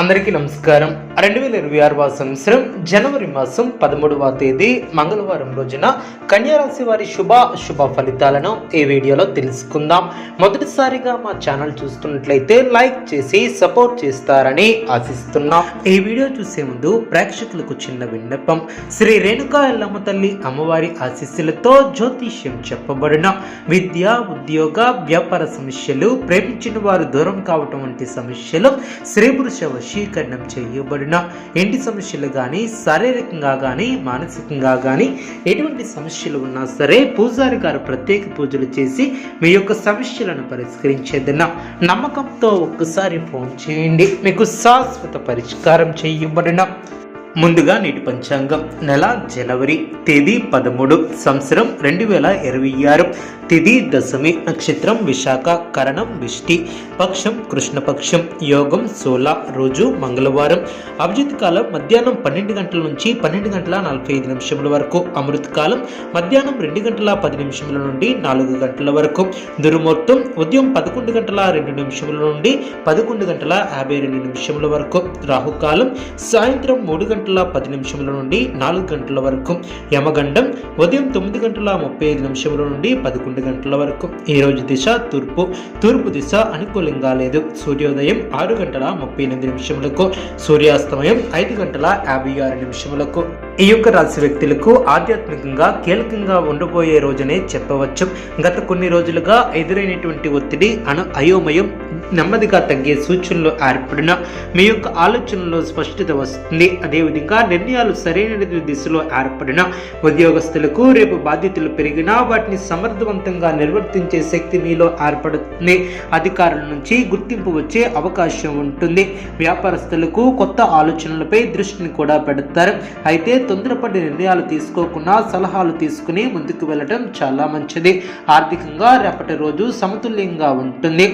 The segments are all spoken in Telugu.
అందరికీ నమస్కారం. రెండు వేల ఇరవై ఆరవ సంవత్సరం జనవరి మాసం పదమూడవ తేదీ మంగళవారం రోజున కన్యారాశి వారి శుభ శుభ ఫలితాలను ఈ వీడియోలో తెలుసుకుందాం. మొదటిసారిగా మా ఛానల్ చూస్తున్నట్లయితే లైక్ చేసి సపోర్ట్ చేస్తారని ఆశిస్తున్నాం. ఈ వీడియో చూసే ముందు ప్రేక్షకులకు చిన్న విన్నపం. శ్రీ రేణుకా ఎల్లమ్మ తల్లి అమ్మవారి ఆశీస్సులతో జ్యోతిష్యం చెప్పబడిన విద్య ఉద్యోగ వ్యాపార సమస్యలు ప్రేమించిన వారు దూరం కావటం వంటి సమస్యలు శ్రీ పురుష వశీకరణం చేయబడిన ఇంటి సమస్యలు కానీ శారీరకంగా కానీ మానసికంగా కానీ ఎటువంటి సమస్యలు ఉన్నా సరే పూజారి గారు ప్రత్యేక పూజలు చేసి మీ యొక్క సమస్యలను పరిష్కరించేదన్న నమ్మకంతో ఒక్కసారి ఫోన్ చేయండి. మీకు శాశ్వత పరిష్కారం చేయబడిన. ముందుగా నేటి పంచాంగం. నెల జనవరి తేదీ పదమూడు సంవత్సరం రెండు వేల ఇరవై ఆరు. తిది దశమి నక్షత్రం విశాఖ కరణం విష్టి పక్షం కృష్ణపక్షం యోగం సోల రోజు మంగళవారం అభిజిత్ కాలం మధ్యాహ్నం పన్నెండు గంటల నుంచి పన్నెండు గంటల నలభై ఐదు నిమిషముల వరకు అమృత కాలం మధ్యాహ్నం రెండు గంటల పది నిమిషముల నుండి నాలుగు గంటల వరకు దుర్ముహూర్తం ఉదయం పదకొండు గంటల రెండు నిమిషముల నుండి పదకొండు గంటల యాభై రెండు నిమిషముల వరకు రాహుకాలం సాయంత్రం మూడు గంటల పది నిమిషముల నుండి నాలుగు గంటల వరకు యమగండం ఉదయం తొమ్మిది గంటల ముప్పై ఐదు నిమిషముల నుండి పదకొండు గంటల వరకు. ఈ రోజు దిశ తూర్పు తూర్పు దిశ అనుకూలంగా లేదు సూర్యోదయం ఆరు గంటల ముప్పై ఎనిమిది నిమిషములకు సూర్యాస్తమయం ఐదు గంటల యాభై ఆరు నిమిషములకు. ఈ యొక్క రాశి వ్యక్తులకు ఆధ్యాత్మికంగా కీలకంగా ఉండబోయే రోజునే చెప్పవచ్చు. గత కొన్ని రోజులుగా ఎదురైనటువంటి ఒత్తిడి అను అయోమయం నెమ్మదిగా తగ్గే సూచనలు ఏర్పడిన మీ యొక్క ఆలోచనలో స్పష్టత వస్తుంది. అదేవిధంగా నిర్ణయాలు సరైన దిశలో ఏర్పడిన ఉద్యోగస్తులకు రేపు బాధ్యతలు పెరిగినా వాటిని సమర్థవంతంగా నిర్వర్తించే శక్తి మీలో ఏర్పడుతుంది. అధికారుల నుంచి గుర్తింపు వచ్చే అవకాశం ఉంటుంది. వ్యాపారస్తులకు కొత్త ఆలోచనలపై దృష్టిని కూడా పెడతారు. అయితే తొందరపడి నిర్ణయాలు తీసుకోకుండా సలహాలు తీసుకుని ముందుకు వెళ్ళడం చాలా మంచిది. ఆర్థికంగా రేపటి రోజు సమతుల్యంగా ఉంటుంది.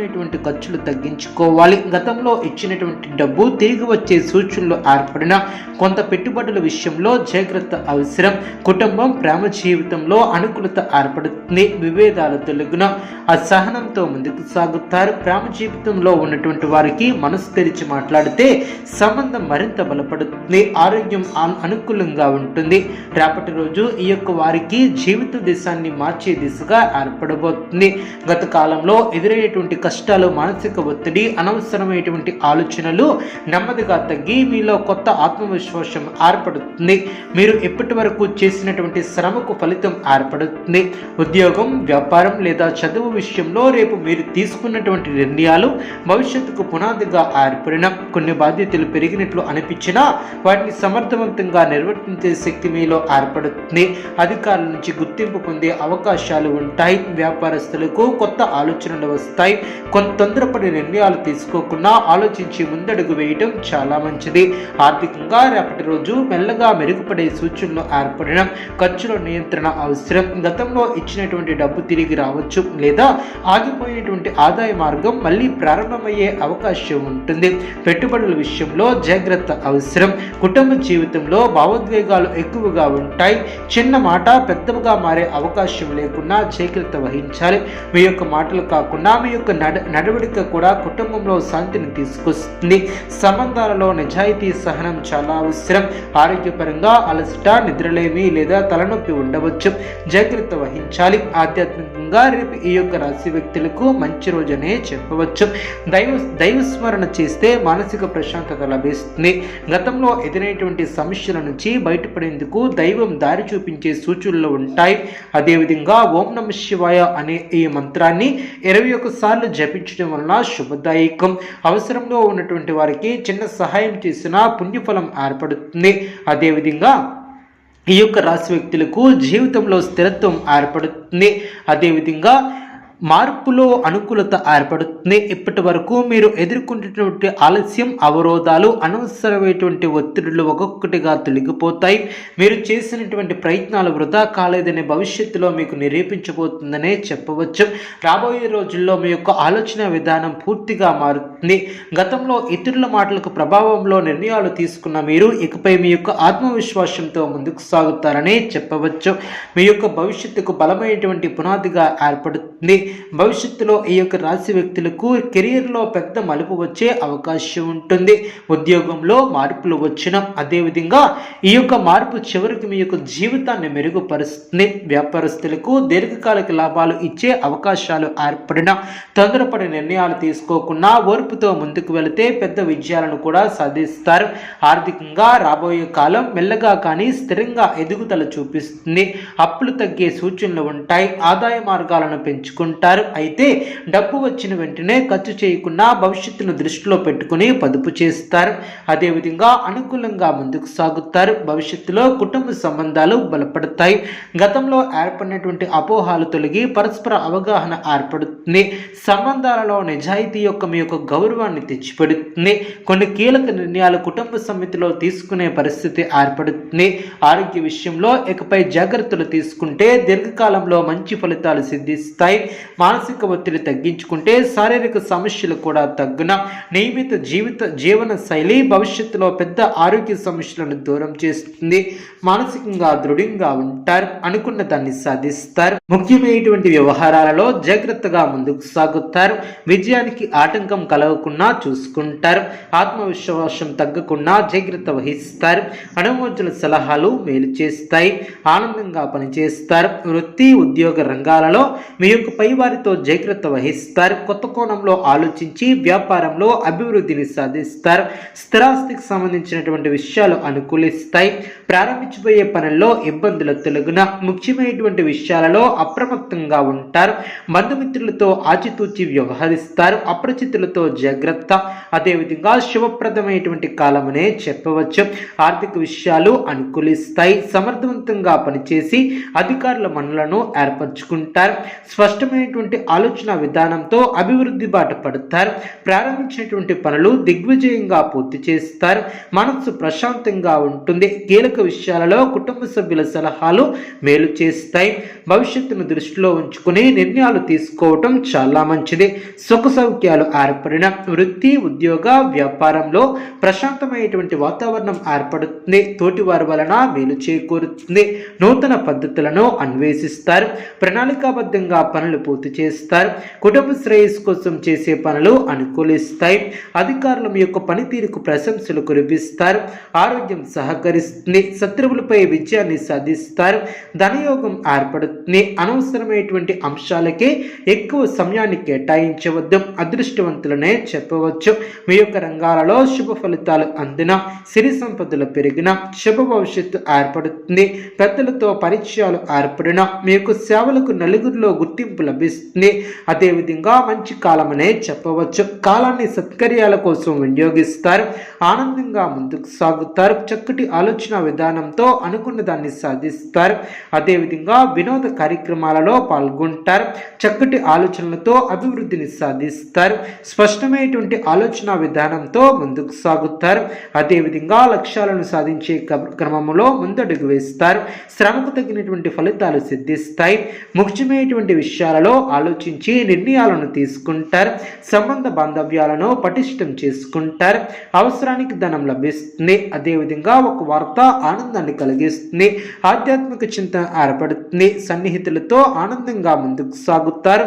అనవసరమైనటువంటి ఖర్చులు తగ్గించుకోవాలి. గతంలో ఇచ్చినటువంటి డబ్బు తిరిగి వచ్చే సూచనలు ఏర్పడిన కొంత పెట్టుబడుల విషయంలో జాగ్రత్త అవసరం. కుటుంబం ప్రేమ జీవితంలో అనుకూలత ఏర్పడుతుంది. విభేదాలు తొలగిన అసహనంతో ముందుకు సాగుతారు. ప్రేమ జీవితంలో ఉన్నటువంటి వారికి మనసు తెరిచి మాట్లాడితే సంబంధం మరింత బలపడుతుంది. ఆరోగ్యం అనుకూలంగా ఉంటుంది. రేపటి రోజు ఈ యొక్క వారికి జీవిత దిశాన్ని మార్చే దిశగా ఏర్పడబోతుంది. గత కాలంలో ఎదురయ్యేటువంటి కష్టాలు మానసిక ఒత్తిడి అనవసరమైనటువంటి ఆలోచనలు నెమ్మదిగా తగ్గి మీలో కొత్త ఆత్మవిశ్వాసం ఏర్పడుతుంది. మీరు ఇప్పటి వరకు చేసినటువంటి శ్రమకు ఫలితం ఏర్పడుతుంది. ఉద్యోగం వ్యాపారం లేదా చదువు విషయంలో రేపు మీరు తీసుకున్నటువంటి నిర్ణయాలు భవిష్యత్తుకు పునాదిగా ఏర్పడిన కొన్ని బాధ్యతలు పెరిగినట్లు అనిపించినా వాటిని సమర్థవంతంగా నిర్వర్తించే శక్తి మీలో ఏర్పడుతుంది. అధికారుల నుంచి గుర్తింపు పొందే అవకాశాలు ఉంటాయి. వ్యాపారస్తులకు కొత్త ఆలోచనలు వస్తాయి. కొంత తొందరపడి నిర్ణయాలు తీసుకోకుండా ఆలోచించి ముందడుగు వేయటం చాలా మంచిది. ఆర్థికంగా రేపటి రోజు మెల్లగా మెరుగుపడే సూచనలు ఏర్పడడం ఖర్చుల నియంత్రణ అవసరం. గతంలో ఇచ్చినటువంటి డబ్బు తిరిగి రావచ్చు లేదా ఆగిపోయినటువంటి ఆదాయ మార్గం మళ్ళీ ప్రారంభమయ్యే అవకాశం ఉంటుంది. పెట్టుబడుల విషయంలో జాగ్రత్త అవసరం. కుటుంబ జీవితంలో భావోద్వేగాలు ఎక్కువగా ఉంటాయి. చిన్న మాట పెద్దగా మారే అవకాశం లేకుండా జాగ్రత్త వహించాలి. మీ యొక్క మాటలు కాకుండా మీ యొక్క నడ నడవడిక కూడా కుటుంబంలో శాంతిని తీసుకొస్తుంది. సంబంధాలలో నిజాయితీ సహనం చాలా అవసరం. ఆరోగ్యపరంగా అలసట నిద్రలేమి లేదా తలనొప్పి ఉండవచ్చు. జాగ్రత్త వహించాలి. ఆధ్యాత్మికంగా రేపు ఈ యొక్క రాశి వ్యక్తులకు మంచి రోజనే చెప్పవచ్చు. దైవ దైవస్మరణ చేస్తే మానసిక ప్రశాంతత లభిస్తుంది. గతంలో ఎదురైనటువంటి సమస్యల నుంచి బయటపడేందుకు దైవం దారి చూపించే సూచనలు ఉంటాయి. అదేవిధంగా ఓం నమ శివాయ అనే ఈ మంత్రాన్ని ఇరవై ఒక్కసార్లు జపించడం వలన శుభదాయకం. అవసరంలో ఉన్నటువంటి వారికి చిన్న సహాయం చేసినా పుణ్యఫలం ఏర్పడుతుంది. అదేవిధంగా ఈ యొక్క రాశి వ్యక్తులకు జీవితంలో స్థిరత్వం ఏర్పడుతుంది. అదేవిధంగా మార్పులో అనుకూలత ఏర్పడుతుంది. ఇప్పటి వరకు మీరు ఎదుర్కొంటున్నటువంటి ఆలస్యం అవరోధాలు అనవసరమైనటువంటి ఒత్తిడులు ఒక్కొక్కటిగా తొలగిపోతాయి. మీరు చేసినటువంటి ప్రయత్నాలు వృధా కాలేదనే భవిష్యత్తులో మీకు నిరూపించబోతుందనే చెప్పవచ్చు. రాబోయే రోజుల్లో మీ యొక్క ఆలోచన విధానం పూర్తిగా మారుతుంది. గతంలో ఇతరుల మాటలకు ప్రభావంలో నిర్ణయాలు తీసుకున్న మీరు ఇకపై మీ యొక్క ఆత్మవిశ్వాసంతో ముందుకు సాగుతారని చెప్పవచ్చు. మీ యొక్క భవిష్యత్తుకు బలమైనటువంటి పునాదిగా ఏర్పడుతుంది. భవిష్యత్తులో ఈ యొక్క రాశి వ్యక్తులకు కెరీర్లో పెద్ద మలుపు వచ్చే అవకాశం ఉంటుంది. ఉద్యోగంలో మార్పులు వచ్చిన అదేవిధంగా ఈ యొక్క మార్పు చివరికి మీ యొక్క జీవితాన్ని మెరుగుపరుస్తుంది. వ్యాపారస్తులకు దీర్ఘకాలిక లాభాలు ఇచ్చే అవకాశాలు ఏర్పడిన తొందరపడి నిర్ణయాలు తీసుకోకుండా ఓర్పుతో ముందుకు వెళితే పెద్ద విజయాలను కూడా సాధిస్తారు. ఆర్థికంగా రాబోయే కాలం మెల్లగా కానీ స్థిరంగా ఎదుగుదల చూపిస్తుంది. అప్పులు తగ్గే సూచనలు ఉంటాయి. ఆదాయ మార్గాలను పెంచుకుంటారు అయితే డబ్బు వచ్చిన వెంటనే ఖర్చు చేయకుండా భవిష్యత్తును దృష్టిలో పెట్టుకుని పొదుపు చేస్తారు. అదేవిధంగా అనుకూలంగా ముందుకు సాగుతారు. భవిష్యత్తులో కుటుంబ సంబంధాలు బలపడతాయి. గతంలో ఏర్పడినటువంటి అపోహాలు తొలగి పరస్పర అవగాహన ఏర్పడుతుంది. సంబంధాలలో నిజాయితీ యొక్క మీ యొక్క గౌరవాన్ని తెచ్చిపెడుతుంది. కొన్ని కీలక నిర్ణయాలు కుటుంబ సమితిలో తీసుకునే పరిస్థితి ఏర్పడుతుంది. ఆరోగ్య విషయంలో ఇకపై జాగ్రత్తలు తీసుకుంటే దీర్ఘకాలంలో మంచి ఫలితాలు సిద్ధిస్తాయి. మానసిక ఒత్తిడి తగ్గించుకుంటే శారీరక సమస్యలు కూడా తగ్గున. నియమిత జీవిత జీవన శైలి భవిష్యత్తులో పెద్ద ఆరోగ్య సమస్యలను దూరం చేస్తుంది. మానసికంగా దృఢంగా ఉంటారు. అనుకున్న దాన్ని సాధిస్తారు. ముఖ్యమైనటువంటి వ్యవహారాలలో జాగ్రత్తగా ముందుకు సాగుతారు. విజయానికి ఆటంకం కలగకుండా చూసుకుంటారు. ఆత్మవిశ్వాసం తగ్గకుండా జాగ్రత్త వహిస్తారు. అనుమోజుల సలహాలు మేలు చేస్తాయి. ఆనందంగా పనిచేస్తారు. వృత్తి ఉద్యోగ రంగాలలో మీ యొక్క పై వారితో జాగ్రత్త వహిస్తారు. కొత్త కోణంలో ఆలోచించి వ్యాపారంలో అభివృద్ధిని సాధిస్తారు. స్థిరాస్తికి సంబంధించినటువంటి విషయాలు అనుకూలిస్తాయి. ప్రారంభించబోయే పనుల్లో ఇబ్బందుల తొలగున ముఖ్యమైనటువంటి విషయాలలో అప్రమత్తంగా ఉంటారు. బంధుమిత్రులతో ఆచితూచి వ్యవహరిస్తారు. అప్రచితులతో జాగ్రత్త. అదేవిధంగా శుభప్రదమైనటువంటి కాలమనే చెప్పవచ్చు. ఆర్థిక విషయాలు అనుకూలిస్తాయి. సమర్థవంతంగా పనిచేసి అధికారుల మనులను ఏర్పరచుకుంటారు. స్పష్టమైనటువంటి ఆలోచన విధానంతో అభివృద్ధి బాట పడతారు. ప్రారంభించినటువంటి పనులు దిగ్విజయంగా పూర్తి చేస్తారు. మనస్సు ప్రశాంతంగా ఉంటుంది. కీలక విషయాలలో కుటుంబ సభ్యుల సలహాలు మేలు చేస్తాయి. భవిష్యత్తును దృష్టిలో ఉంచుకుని నిర్ణయాలు తీసుకోవటం చాలా మంచిది. సుఖ సౌఖ్యాలు ఏర్పడిన వృత్తి ఉద్యోగ వ్యాపారంలో ప్రశాంతమైనటువంటి వాతావరణం ఏర్పడుతుంది. తోటి వారి వలన మేలు చేకూరుతుంది. నూతన పద్ధతులను అన్వేషిస్తారు. ప్రణాళికాబద్ధంగా పనులు పూర్తి చేస్తారు. కుటుంబ శ్రేయస్సు కోసం చేసే పనులు అనుకూలిస్తాయి. అధికారుల యొక్క పనితీరుకు ప్రశంసలు కురిపిస్తారు. ఆరోగ్యం సహకరిస్తుంది. శత్రువులపై విజయాన్ని సాధిస్తారు. ధనయోగం ఏర్పడుతుంది. అనవసరమైనటువంటి అంశాలకే ఎక్కువ సమయాన్ని కేటాయించవద్దు. అదృష్టవంతులనే చెప్పవచ్చు. మీ యొక్క రంగాలలో శుభ ఫలితాలు అందిన సిరి సంపదలు పెరిగిన శుభ భవిష్యత్తు ఏర్పడుతుంది. పెద్దలతో పరిచయాలు ఏర్పడిన మీ యొక్క సేవలకు నలుగురిలో గుర్తింపు లభిస్తుంది. అదేవిధంగా మంచి కాలమనే చెప్పవచ్చు. కాలాన్ని సత్కర్యాల కోసం వినియోగిస్తారు. ఆనందంగా ముందుకు సాగుతారు. చక్కటి ఆలోచన విధానంతో అనుకున్న దాన్ని సాధిస్తారు. అదేవిధంగా వినోద కార్యక్రమాలలో పాల్గొంటారు. చక్కటి ఆలోచన ఆలోచనలతో అభివృద్ధిని సాధిస్తారు. స్పష్టమైనటువంటి ఆలోచన విధానంతో ముందుకు సాగుతారు. అదేవిధంగా లక్ష్యాలను సాధించే క్రమంలో ముందడుగు వేస్తారు. శ్రమకు తగినటువంటి ఫలితాలు సిద్ధిస్తాయి. ముఖ్యమైనటువంటి విషయాలలో ఆలోచించి నిర్ణయాలను తీసుకుంటారు. సంబంధ బాంధవ్యాలను పటిష్టం చేసుకుంటారు. అవసరానికి ధనం లభిస్తుంది. అదేవిధంగా ఒక వార్త ఆనందాన్ని కలిగిస్తుంది. ఆధ్యాత్మిక చింతన ఏర్పడుతుంది. సన్నిహితులతో ఆనందంగా ముందుకు సాగుతారు.